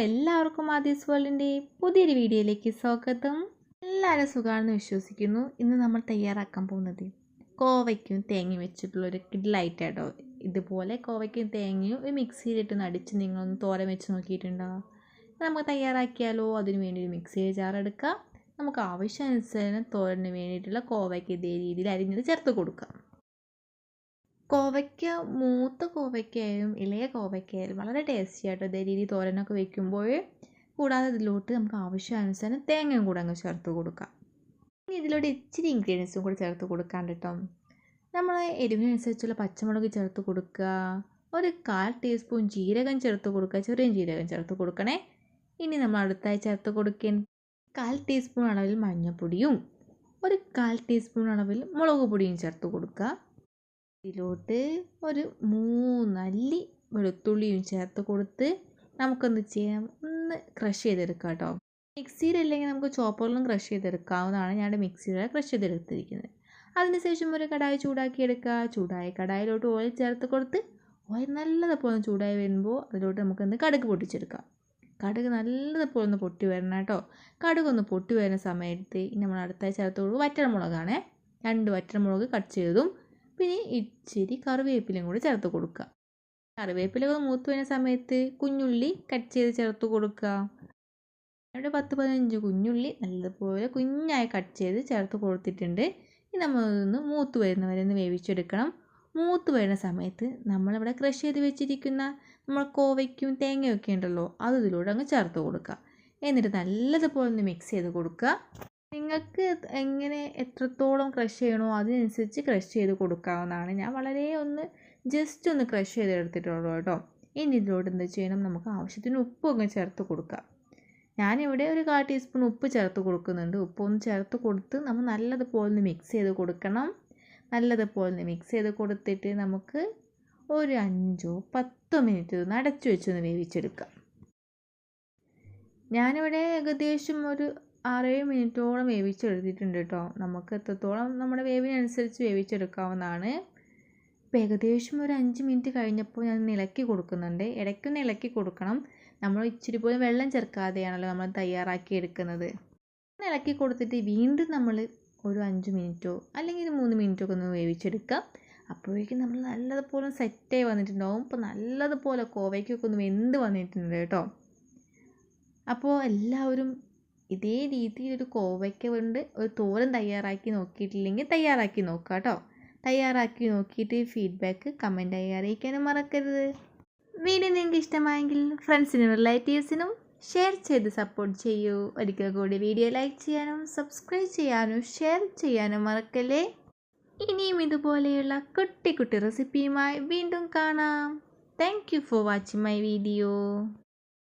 എല്ലാവർക്കും ആദീസ് വേൾഡിന്റെ പുതിയൊരു വീഡിയോയിലേക്ക് സ്വാഗതം. എല്ലാവരും സുഖമാണെന്ന് വിശ്വസിക്കുന്നു. ഇന്ന് നമ്മൾ തയ്യാറാക്കാൻ പോകുന്നത് കോവയ്ക്കും തേങ്ങയും വെച്ചിട്ടുള്ളൊരു ഒരു കേട്ടോ ഇതുപോലെ കോവയ്ക്കും തേങ്ങയും ഒരു മിക്സിയിലിട്ട് നടിച്ച് നിങ്ങളൊന്ന് തോരൻ വെച്ച് നോക്കിയിട്ടുണ്ടോ? നമുക്ക് തയ്യാറാക്കിയാലോ? അതിന് വേണ്ടി ഒരു മിക്സിയിൽ ജാർ എടുക്കാം. നമുക്ക് ആവശ്യാനുസരണം തോരന് വേണ്ടിയിട്ടുള്ള കോവയ്ക്ക് ഇതേ രീതിയിൽ അരിഞ്ഞത് ചേർത്ത് കൊടുക്കാം. കോവയ്ക്ക മൂത്ത കോവയ്ക്കയായാലും ഇളയ കോവയ്ക്കായാലും വളരെ ടേസ്റ്റി ആയിട്ട് ഇതേ രീതിയിൽ തോരനൊക്കെ വെക്കുമ്പോൾ കൂടാതെ ഇതിലോട്ട് നമുക്ക് ആവശ്യാനുസരണം തേങ്ങയും കൂടെ അങ്ങ് ചേർത്ത് കൊടുക്കാം. ഇനി ഇതിലോട്ട് ഇച്ചിരി ഇൻഗ്രീഡിയൻസും കൂടെ ചേർത്ത് കൊടുക്കാൻ കേട്ടോ. നമ്മൾ എരിവിനനുസരിച്ചുള്ള പച്ചമുളക് ചേർത്ത് കൊടുക്കുക. ഒരു കാൽ ടീസ്പൂൺ ജീരകം ചേർത്ത് കൊടുക്കുക. ചെറിയ ജീരകം ചേർത്ത് കൊടുക്കണേ. ഇനി നമ്മൾ അടുത്തായി ചേർത്ത് കൊടുക്കാൻ കാൽ ടീസ്പൂൺ അളവിൽ മഞ്ഞൾപ്പൊടിയും ഒരു കാൽ ടീസ്പൂൺ അളവിൽ മുളക് പൊടിയും ചേർത്ത് കൊടുക്കുക. ഇതിലോട്ട് ഒരു മൂന്നല്ലി വെളുത്തുള്ളിയും ചേർത്ത് കൊടുത്ത് നമുക്കൊന്ന് ചെയ്യാം. ഒന്ന് ക്രഷ് ചെയ്തെടുക്കാം കേട്ടോ. മിക്സിയിലല്ലെങ്കിൽ നമുക്ക് ചോപ്പറിലും ക്രഷ് ചെയ്തെടുക്കാവുന്നതാണ്. ഞാൻ മിക്സിയിൽ ക്രഷ് ചെയ്തെടുത്തിരിക്കുന്നത്. അതിനുശേഷം ഒരു കടായി ചൂടാക്കിയെടുക്കുക. ചൂടായ കടായിലോട്ട് ഓയിൽ ചേർത്ത് കൊടുത്ത് ഓയിൽ നല്ലതുപോലെ ചൂടായി വരുമ്പോൾ അതിലോട്ട് നമുക്കൊന്ന് കടുക് പൊട്ടിച്ചെടുക്കാം. കടുക് നല്ലതുപോലെ ഒന്ന് പൊട്ടി വരണം കേട്ടോ. കടുക് ഒന്ന് പൊട്ടി വരുന്ന സമയത്ത് നമ്മൾ അടുത്തായി ചേർത്ത് കൊടുക്കുക വറ്റൽമുളകാണേ. രണ്ട് വറ്റൽമുളക് കട്ട് ചെയ്തതും പിന്നെ ഇച്ചിരി കറിവേപ്പിലയും കൂടി ചേർത്ത് കൊടുക്കുക. കറിവേപ്പില മൂത്ത് വരുന്ന സമയത്ത് കുഞ്ഞുള്ളി കട്ട് ചെയ്ത് ചേർത്ത് കൊടുക്കുക. ഇവിടെ പത്ത് പതിനഞ്ച് കുഞ്ഞുള്ളി നല്ലതുപോലെ കുഞ്ഞായി കട്ട് ചെയ്ത് ചേർത്ത് കൊടുത്തിട്ടുണ്ട്. ഇനി നമ്മളൊന്ന് മൂത്ത് വരുന്നവരെ ഒന്ന് വേവിച്ചെടുക്കണം. മൂത്ത് വരുന്ന സമയത്ത് നമ്മളിവിടെ ക്രഷ് ചെയ്ത് വെച്ചിരിക്കുന്ന നമ്മൾ കോവയ്ക്കും തേങ്ങയൊക്കെ ഉണ്ടല്ലോ അത് ഇതിലൂടെ അങ്ങ് ചേർത്ത് കൊടുക്കുക. എന്നിട്ട് നല്ലതുപോലെ ഒന്ന് മിക്സ് ചെയ്ത് കൊടുക്കുക. നിങ്ങൾക്ക് എങ്ങനെ എത്രത്തോളം ക്രഷ് ചെയ്യണോ അതിനനുസരിച്ച് ക്രഷ് ചെയ്ത് കൊടുക്കാവുന്നതാണ്. ഞാൻ വളരെ ഒന്ന് ജസ്റ്റ് ഒന്ന് ക്രഷ് ചെയ്തെടുത്തിട്ടുള്ളൂ കേട്ടോ. ഇനി ഇതിലോട്ട് എന്ത് ചെയ്യണം? നമുക്ക് ആവശ്യത്തിന് ഉപ്പ് അങ്ങ് ചേർത്ത് കൊടുക്കാം. ഞാനിവിടെ ഒരു കാൽ ടീസ്പൂൺ ഉപ്പ് ചേർത്ത് കൊടുക്കുന്നുണ്ട്. ഉപ്പൊന്ന് ചേർത്ത് കൊടുത്ത് നമ്മൾ നല്ലതുപോലെ ഒന്ന് മിക്സ് ചെയ്ത് കൊടുക്കണം. നല്ലതുപോലെ ഒന്ന് മിക്സ് ചെയ്ത് കൊടുത്തിട്ട് നമുക്ക് ഒരു അഞ്ചോ പത്തോ മിനിറ്റ് ഒന്ന് അടച്ചു വെച്ചൊന്ന് വേവിച്ചെടുക്കാം. ഞാനിവിടെ ഏകദേശം ഒരു ആറേഴ് മിനിറ്റോളം വേവിച്ചെടുത്തിട്ടുണ്ട് കേട്ടോ നമുക്ക് എത്രത്തോളം നമ്മുടെ വേവിനനുസരിച്ച് വേവിച്ചെടുക്കാവുന്നതാണ്. ഇപ്പോൾ ഏകദേശം ഒരു അഞ്ച് മിനിറ്റ് കഴിഞ്ഞപ്പോൾ ഞാൻ ഇളക്കി കൊടുക്കുന്നുണ്ട്. ഇടയ്ക്കൊന്ന് ഇളക്കി കൊടുക്കണം. നമ്മൾ ഇച്ചിരി പോലും വെള്ളം ചേർക്കാതെയാണല്ലോ നമ്മൾ തയ്യാറാക്കി എടുക്കുന്നത്. ഇളക്കി കൊടുത്തിട്ട് വീണ്ടും നമ്മൾ ഒരു അഞ്ച് മിനിറ്റോ അല്ലെങ്കിൽ ഒരു മൂന്ന് മിനിറ്റോ ഒക്കെ ഒന്ന് വേവിച്ചെടുക്കാം അപ്പോഴേക്കും നമ്മൾ നല്ലതുപോലെ സെറ്റായി വന്നിട്ടുണ്ടാവും. ഇപ്പോൾ നല്ലതുപോലെ കോവയ്ക്കൊക്കെ ഒന്ന് വെന്ത് വന്നിട്ടുണ്ട് കേട്ടോ. അപ്പോൾ എല്ലാവരും ഇതേ രീതിയിൽ ഒരു കോവയ്ക്ക കൊണ്ട് ഒരു തോരൻ തയ്യാറാക്കി നോക്കിയിട്ടില്ലെങ്കിൽ തയ്യാറാക്കി നോക്കുക കേട്ടോ തയ്യാറാക്കി നോക്കിയിട്ട് ഫീഡ്ബാക്ക് കമന്റായി അറിയിക്കാനും മറക്കരുത്. വീഡിയോ നിങ്ങൾക്ക് ഇഷ്ടമായെങ്കിൽ ഫ്രണ്ട്സിനും റിലേറ്റീവ്സിനും ഷെയർ ചെയ്ത് സപ്പോർട്ട് ചെയ്യൂ. ഒരിക്കൽ കൂടി വീഡിയോ ലൈക്ക് ചെയ്യാനും സബ്സ്ക്രൈബ് ചെയ്യാനും ഷെയർ ചെയ്യാനും മറക്കല്ലേ? ഇനിയും ഇതുപോലെയുള്ള കുട്ടി കുട്ടി റെസിപ്പിയുമായി വീണ്ടും കാണാം. Thank you for watching my video